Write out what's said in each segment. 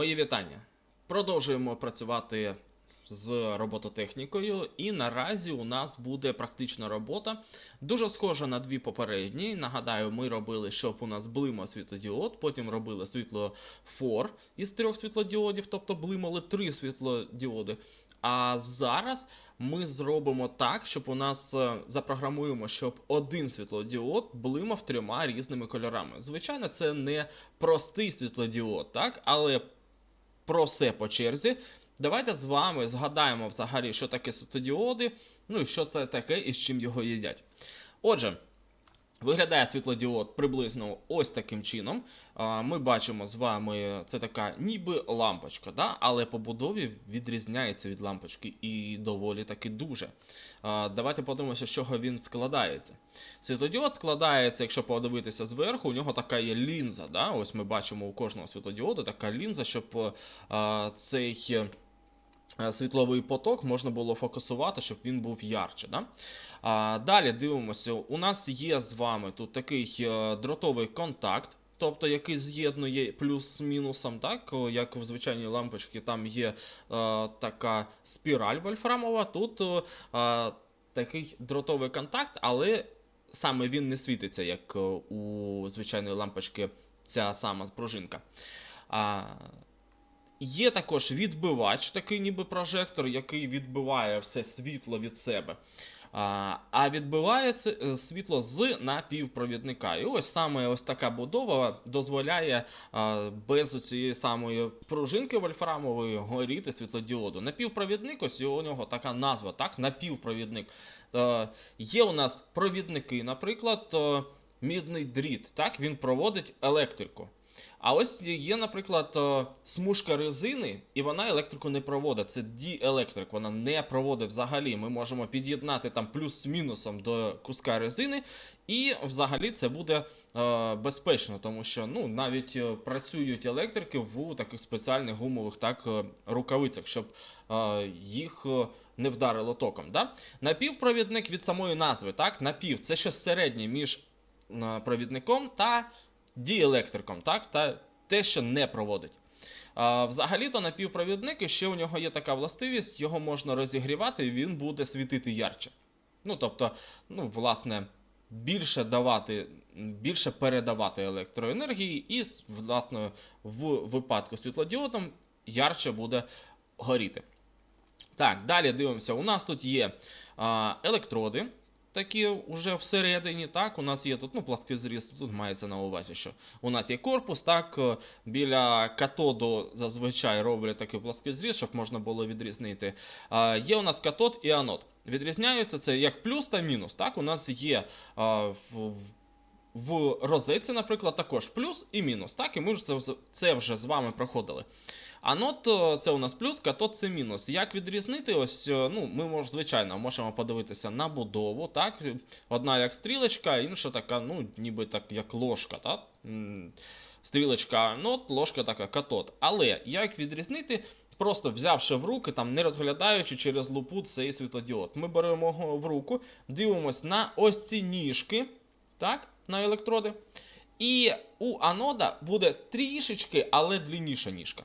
Мої вітання. Продовжуємо працювати з робототехнікою, і наразі у нас буде практична робота, дуже схожа на дві попередні. Нагадаю, ми робили, щоб у нас блимав світлодіод, потім робили світлофор із трьох світлодіодів, тобто блимали три світлодіоди. А зараз ми зробимо так, щоб у нас е, запрограмуємо, щоб один світлодіод блимав трьома різними кольорами. Звичайно, це не простий світлодіод, так? Але про все по черзі. Давайте з вами згадаємо взагалі, що таке светодіоди, ну і що це таке і з чим його їдять. Отже, виглядає світлодіод приблизно ось таким чином. Ми бачимо з вами, це така ніби лампочка, да? але по будові відрізняється від лампочки і доволі таки дуже. Давайте подивимося, з чого він складається. Світлодіод складається, якщо подивитися зверху, у нього така є лінза. Да? Ось ми бачимо у кожного світлодіоду така лінза, щоб цей. Е, Світловий поток можна було фокусувати, щоб він був ярче. Да? А, далі дивимося, у нас є з вами тут такий е, дротовий контакт, тобто який з'єднує плюс з мінусом, так? Як в звичайній лампочці, там є е, така спіраль вольфрамова, тут е, такий дротовий контакт, але саме він не світиться, як у звичайної лампочки ця сама пружинка. А, Є також відбивач, такий ніби прожектор, який відбиває все світло від себе. А, відбиває е, світло з напівпровідника. І ось саме ось така будова дозволяє без цієї самої пружинки вольфрамової горіти світлодіоду. Напівпровідник, ось у нього така назва, так? Напівпровідник. Е, є у нас провідники, наприклад, е, мідний дріт, так? Він проводить електрику. А ось є, наприклад, е, смужка резини, і вона електрику не проводить. Це діелектрик, вона не проводить взагалі. Ми можемо під'єднати там плюс з мінусом до куска резини, і взагалі це буде е, безпечно, тому що ну, навіть е, працюють електрики в таких спеціальних гумових так, е, рукавицях, щоб е, їх не вдарило током. Да? Напівпровідник від самої назви, так? Напів це щось середнє між провідником та діелектриком, так, та те, що не проводить. Взагалі-то напівпровідник, і ще у нього є така властивість, його можна розігрівати, і він буде світити ярче. Ну, тобто, ну, власне, більше давати, більше передавати електроенергії, і, власне, в випадку світлодіодом ярче буде горіти. Так, далі дивимося. У нас тут є електроди, такі вже всередині. Так, у нас є тут ну, плаский зріз, тут мається на увазі, що у нас є корпус, так, е, біля катоду зазвичай роблять такий плаский зріз, щоб можна було відрізнити. А, є у нас катод і анод. Відрізняються це як плюс та мінус. Так, у нас є а, в, в розетці, наприклад, також плюс і мінус. Так, і ми це, це вже з вами проходили. Анод е, це у нас плюс, катод це мінус. Як відрізнити? Ось, е, ну, ми мож, звичайно можемо подивитися на будову. Так? Одна як стрілочка, інша така, ну, ніби так, як ложка. Так? Стрілочка анод, ложка така катод. Але як відрізнити? Просто взявши в руки, там, не розглядаючи через лупу цей світлодіод. Ми беремо в руку, дивимось на ось ці ніжки, так, на електроди. І у анода буде трішечки, але длинніша ніжка.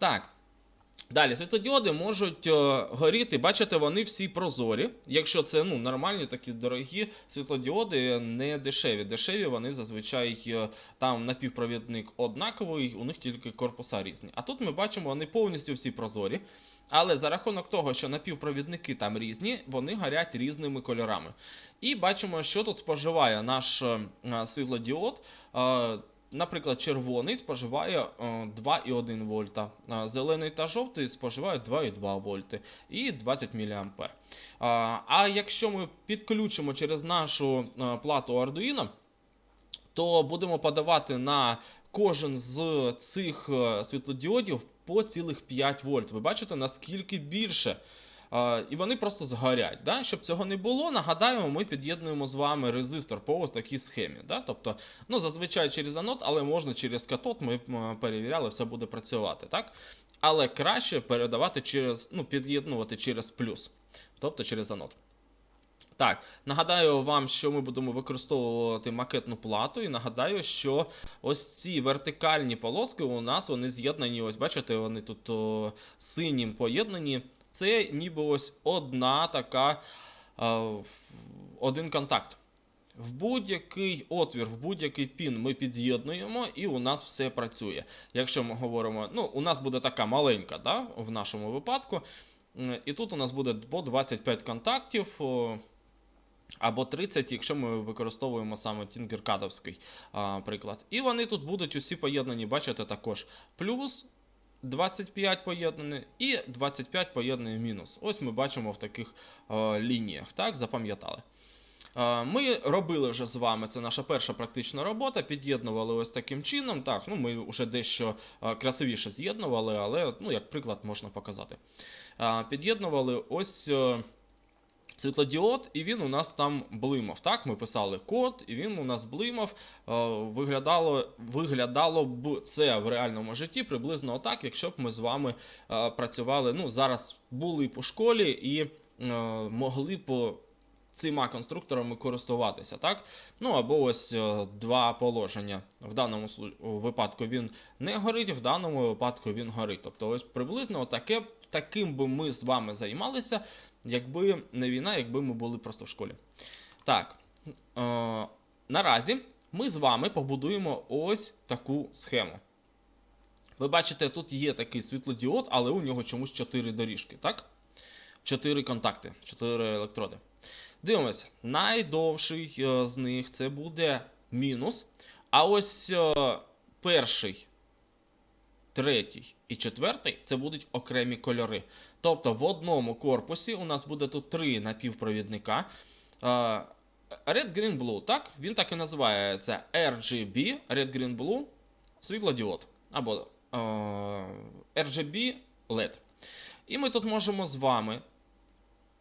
Так. Далі, світлодіоди можуть е, горіти, бачите, вони всі прозорі. Якщо це ну, нормальні такі дорогі світлодіоди, не дешеві. Дешеві вони зазвичай е, там напівпровідник однаковий, у них тільки корпуса різні. А тут ми бачимо, вони повністю всі прозорі. Але за рахунок того, що напівпровідники там різні, вони горять різними кольорами. І бачимо, що тут споживає наш е, світлодіод. Е, Наприклад, червоний споживає е, 2,1 вольта, зелений та жовтий споживають 2,2 вольти і 20 мА. А, а якщо ми підключимо через нашу е, плату Arduino, то будемо подавати на кожен з цих е, світлодіодів по цілих 5 вольт. Ви бачите, наскільки більше. І вони просто згорять. Да? Щоб цього не було, нагадаємо, ми під'єднуємо з вами резистор по ось такій схемі. Да? Тобто, ну, зазвичай через анод, але можна через катод, ми перевіряли, все буде працювати. Так? Але краще передавати через, ну, під'єднувати через плюс, тобто через анод. Так, нагадаю вам, що ми будемо використовувати макетну плату, і нагадаю, що ось ці вертикальні полоски у нас вони з'єднані. Ось бачите, вони тут о, синім поєднані. Це ніби ось одна така, а, один контакт. В будь-який отвір, в будь-який пін ми під'єднуємо, і у нас все працює. Якщо ми говоримо, ну, у нас буде така маленька, да, в нашому випадку. І тут у нас буде по 25 контактів. або 30, якщо ми використовуємо саме а, приклад. І вони тут будуть усі поєднані, бачите, також плюс 25 поєднане і 25 поєднане мінус. Ось ми бачимо в таких е, лініях, так, запам'ятали. Е, Ми робили вже з вами, це наша перша практична робота, під'єднували ось таким чином. Так, ну ми вже дещо а, красивіше з'єднували, але ну, як приклад можна показати. Е, Під'єднували ось. е, світлодіод, і він у нас там блимав. Так, ми писали код, і він у нас блимав. Е, Виглядало, виглядало б це в реальному житті приблизно так, якщо б ми з вами е, працювали. Ну, зараз були у школі і е, могли б цими конструкторами користуватися, так? Ну або ось два положення. В даному випадку він не горить, в даному випадку він горить. Тобто, ось приблизно таке, таким би ми з вами займалися, якби не війна, якби ми були просто в школі. Так, е, наразі ми з вами побудуємо ось таку схему. Ви бачите, тут є такий світлодіод, але у нього чомусь 4 доріжки, так? 4 контакти, 4 електроди. Дивимося, найдовший е, з них це буде мінус. А ось е, перший, третій і четвертий це будуть окремі кольори. Тобто в одному корпусі у нас буде тут три напівпровідника. Red Green Blue, так? Він так і називається RGB, Red Green Blue, світлодіод. Або RGB LED. І ми тут можемо з вами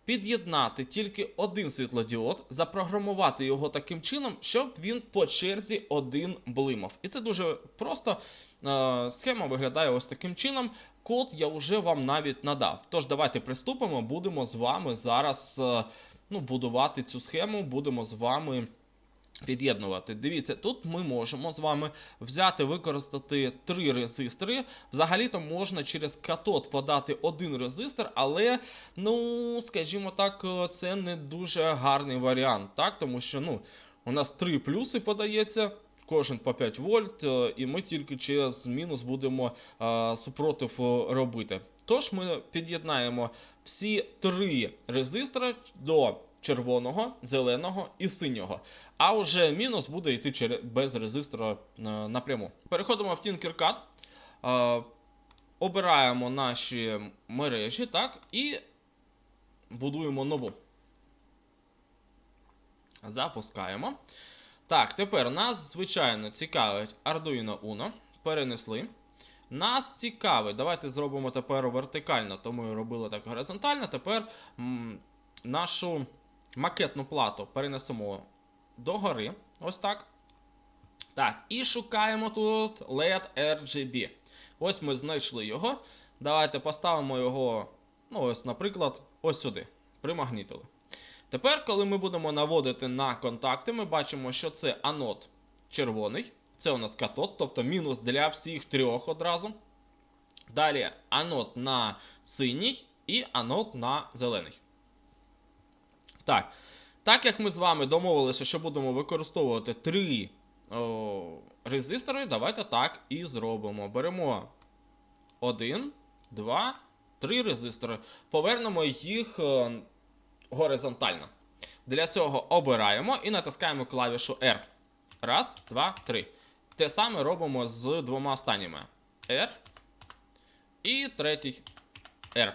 під'єднати тільки один світлодіод, запрограмувати його таким чином, щоб він по черзі один блимав. І це дуже просто. Е, Схема виглядає ось таким чином. Код я вже вам навіть надав. Тож давайте приступимо, будемо з вами зараз е, ну, будувати цю схему, будемо з вами. Під'єднувати. Дивіться, тут ми можемо з вами взяти, використати три резистори. Взагалі-то можна через катод подати один резистор, але, ну, скажімо так, е, це не дуже гарний варіант, так? Тому що ну, у нас три плюси подається. Кожен по 5 вольт, е, і ми тільки через мінус будемо е, супротив робити. Тож ми під'єднаємо всі три резистори до червоного, зеленого і синього. А вже мінус буде йти без резистора е, напряму. Переходимо в Tinkercad, е, обираємо наші мережі, так, і будуємо нову. Запускаємо. Так, тепер нас, звичайно, цікавить Arduino Uno. Перенесли. Нас цікавить. Давайте зробимо тепер вертикально, то ми робили так горизонтально. Тепер нашу макетну плату перенесемо догори. Ось так. Так, і шукаємо тут LED RGB. Ось ми знайшли його. Давайте поставимо його, ну, ось, наприклад, ось сюди. Примагнітили. Тепер, коли ми будемо наводити на контакти, ми бачимо, що це анод червоний. Це у нас катод, тобто мінус для всіх трьох одразу. Далі анод на синій і анод на зелений. Так. Так як ми з вами домовилися, що будемо використовувати три о, резистори, давайте так і зробимо. Беремо один, два, три резистори. Повернемо їх е, горизонтально. Для цього обираємо і натискаємо клавішу R. Раз, два, три. Те саме робимо з двома останніми. R і третій R.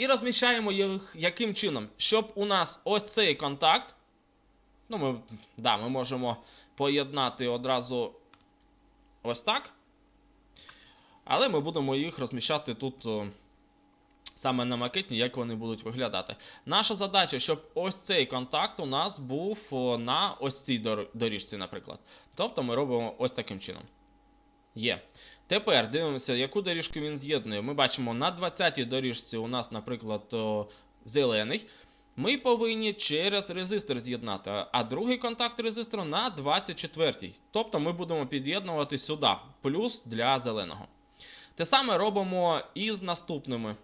І розміщаємо їх яким чином? Щоб у нас ось цей контакт. Ну, ми, да, ми можемо поєднати одразу ось так. Але ми будемо їх розміщати тут саме на макетні, як вони будуть виглядати. Наша задача, щоб ось цей контакт у нас був на ось цій доріжці, наприклад. Тобто ми робимо ось таким чином. Є. Тепер дивимося, яку доріжку він з'єднує. Ми бачимо на 20-й доріжці у нас, наприклад, зелений. ми повинні через резистор з'єднати, а другий контакт резистору на 24-й. Тобто ми будемо під'єднувати сюди, плюс для зеленого. Те саме робимо і з наступними.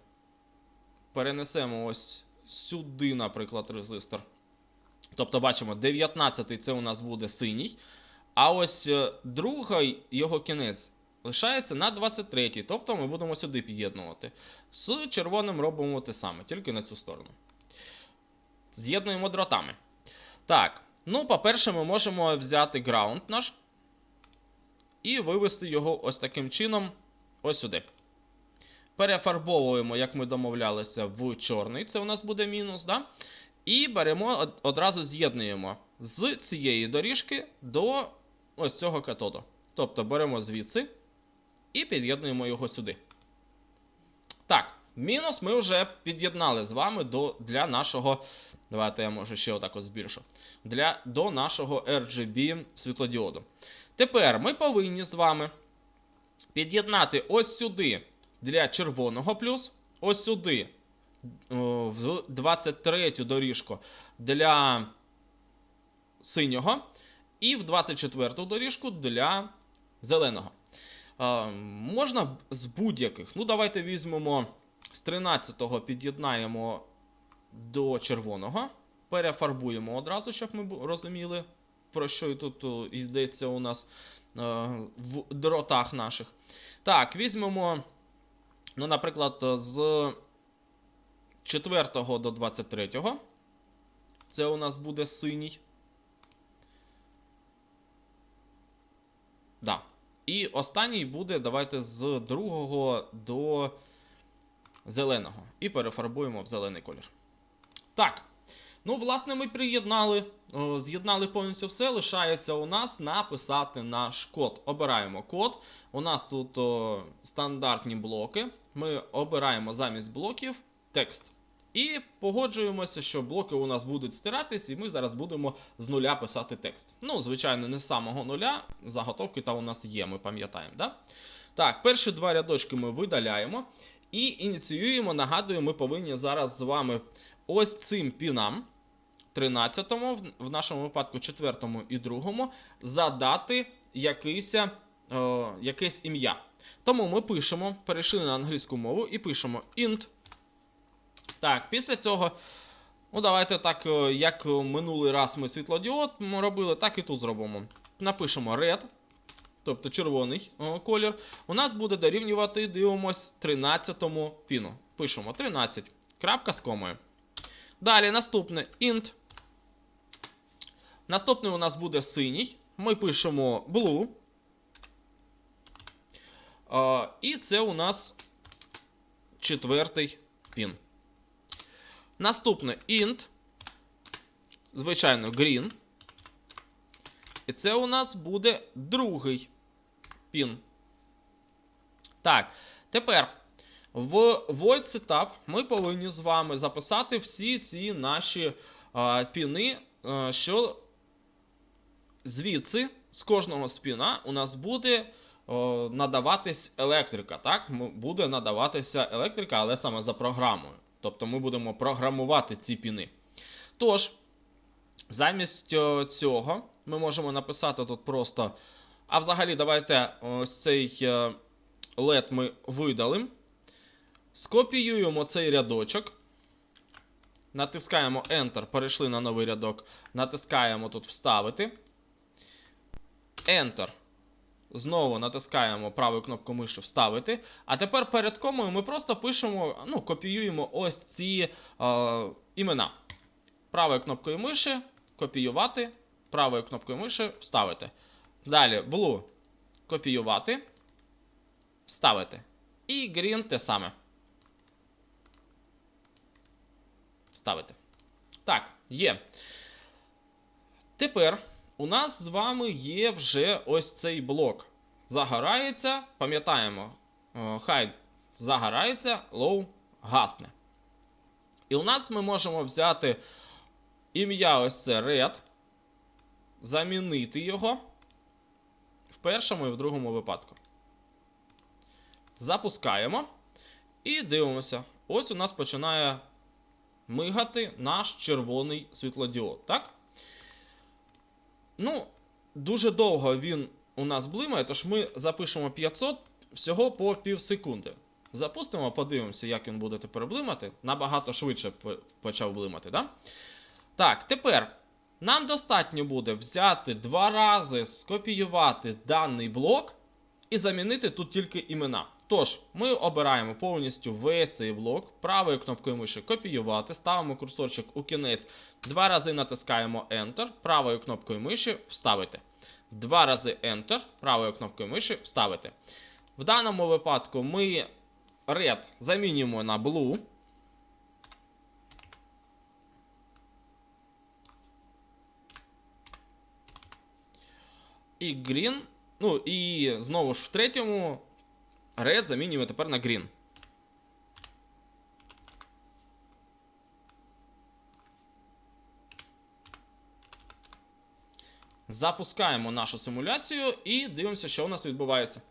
Перенесемо ось сюди, наприклад, резистор. Тобто, бачимо, 19 це у нас буде синій. А ось е, другий його кінець лишається на 23. Тобто ми будемо сюди під'єднувати. З червоним робимо те саме, тільки на цю сторону. З'єднуємо дротами. Так, ну, по-перше, ми можемо взяти граунд наш і вивести його ось таким чином ось сюди. Перефарбовуємо, як ми домовлялися, в чорний. Це у нас буде мінус, да? І беремо одразу з'єднуємо з цієї доріжки до ось цього катоду. Тобто беремо звідси і під'єднуємо його сюди. Так, мінус ми вже під'єднали з вами до, для нашого. Давайте я може ще отак от збільшу. Для, до нашого RGB світлодіоду. Тепер ми повинні з вами під'єднати ось сюди для червоного плюс, ось сюди в 23 доріжку для синього, і в 24 доріжку для зеленого. Можна з будь-яких. Ну, давайте візьмемо з 13-го під'єднаємо до червоного. Перефарбуємо одразу, щоб ми розуміли, про що і тут йдеться у нас е, в дротах наших. Так, візьмемо, ну, наприклад, з 4 до 23. Це у нас буде синій. Да. І останній буде, давайте з 2 до зеленого. І перефарбуємо в зелений колір. Так. Ну, власне, ми приєднали, з'єднали повністю все. Лишається у нас написати наш код. Обираємо код. У нас тут о, стандартні блоки. Ми обираємо замість блоків текст. І погоджуємося, що блоки у нас будуть стиратись, і ми зараз будемо з нуля писати текст. Ну, звичайно, не з самого нуля. Заготовки там у нас є, ми пам'ятаємо. Да? Так, перші два рядочки ми видаляємо. І ініціюємо, нагадую, ми повинні зараз з вами ось цим пінам, 13-му, в- в нашому випадку 4 му і 2, задати якийсь, е, якесь ім'я. Тому ми пишемо, перейшли на англійську мову і пишемо int. Так, після цього, ну давайте так, е, як минулий раз ми світлодіод робили, так і тут зробимо. Напишемо red, тобто червоний о, колір. У нас буде дорівнювати, дивимось, 13 му піну. Пишемо 13. Крапка з комою. Далі наступне int. Наступний у нас буде синій. Ми пишемо blue. А, і це у нас четвертий пін. Наступне int. Звичайно, green. І це у нас буде другий пін. Так, тепер в Void Setup ми повинні з вами записати всі ці наші а, піни, а, що звідси, з кожного спіна, у нас буде надаватись електрика. Так? Буде надаватися електрика, але саме за програмою. Тобто ми будемо програмувати ці піни. Тож, замість цього ми можемо написати тут просто. А взагалі, давайте ось цей е, LED ми видалимо. Скопіюємо цей рядочок. Натискаємо Enter, перейшли на новий рядок. Натискаємо тут Вставити. Enter. Знову натискаємо правою кнопку миші Вставити. А тепер перед комою ми просто пишемо, ну, копіюємо ось ці е, імена. Правою кнопкою миші копіювати. Правою кнопкою миші вставити. Далі Blue копіювати. Вставити. І Green те саме. Вставити. Так, є. Тепер у нас з вами є вже ось цей блок. Загорається, пам'ятаємо, е, хай загорається, low гасне. І у нас ми можемо взяти ім'я ось це red, замінити його в першому і в другому випадку. Запускаємо і дивимося. Ось у нас починає мигати наш червоний світлодіод, так? Ну, дуже довго він у нас блимає, тож ми запишемо 500 всього по пів секунди. Запустимо, подивимося, як він буде тепер блимати. Набагато швидше почав блимати, да? Так, тепер нам достатньо буде взяти два рази, скопіювати даний блок і замінити тут тільки імена. Тож, ми обираємо повністю весь цей блок, правою кнопкою миші копіювати, ставимо курсорчик у кінець, два рази натискаємо Enter, правою кнопкою миші вставити. Два рази Enter, правою кнопкою миші вставити. В даному випадку ми Red замінюємо на Blue. І Green. Ну, і знову ж в третьому Red замінюємо тепер на Green. Запускаємо нашу симуляцію і дивимося, що у нас відбувається.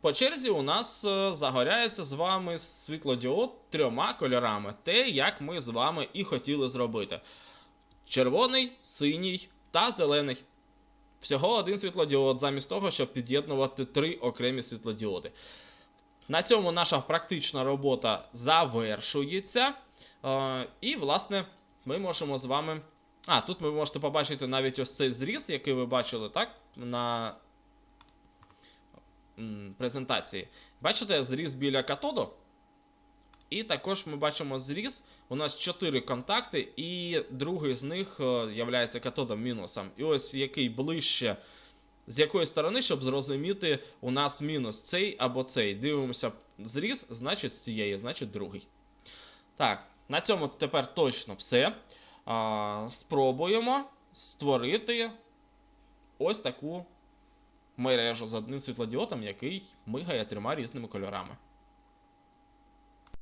По черзі у нас е, загоряється з вами світлодіод трьома кольорами. Те, як ми з вами і хотіли зробити: червоний, синій та зелений. Всього один світлодіод, замість того, щоб під'єднувати три окремі світлодіоди. На цьому наша практична робота завершується. Е, і, власне, ми можемо з вами. А, тут ви можете побачити навіть ось цей зріз, який ви бачили, так? На презентації. Бачите зріз біля катоду? І також ми бачимо зріз. У нас 4 контакти, і другий з них є катодом мінусом. І ось який ближче, з якої сторони, щоб зрозуміти, у нас мінус цей або цей. Дивимося зріз, значить з цієї, значить другий. Так, на цьому тепер точно все. А, спробуємо створити ось таку мережу з одним світлодіодом, який мигає трьома різними кольорами.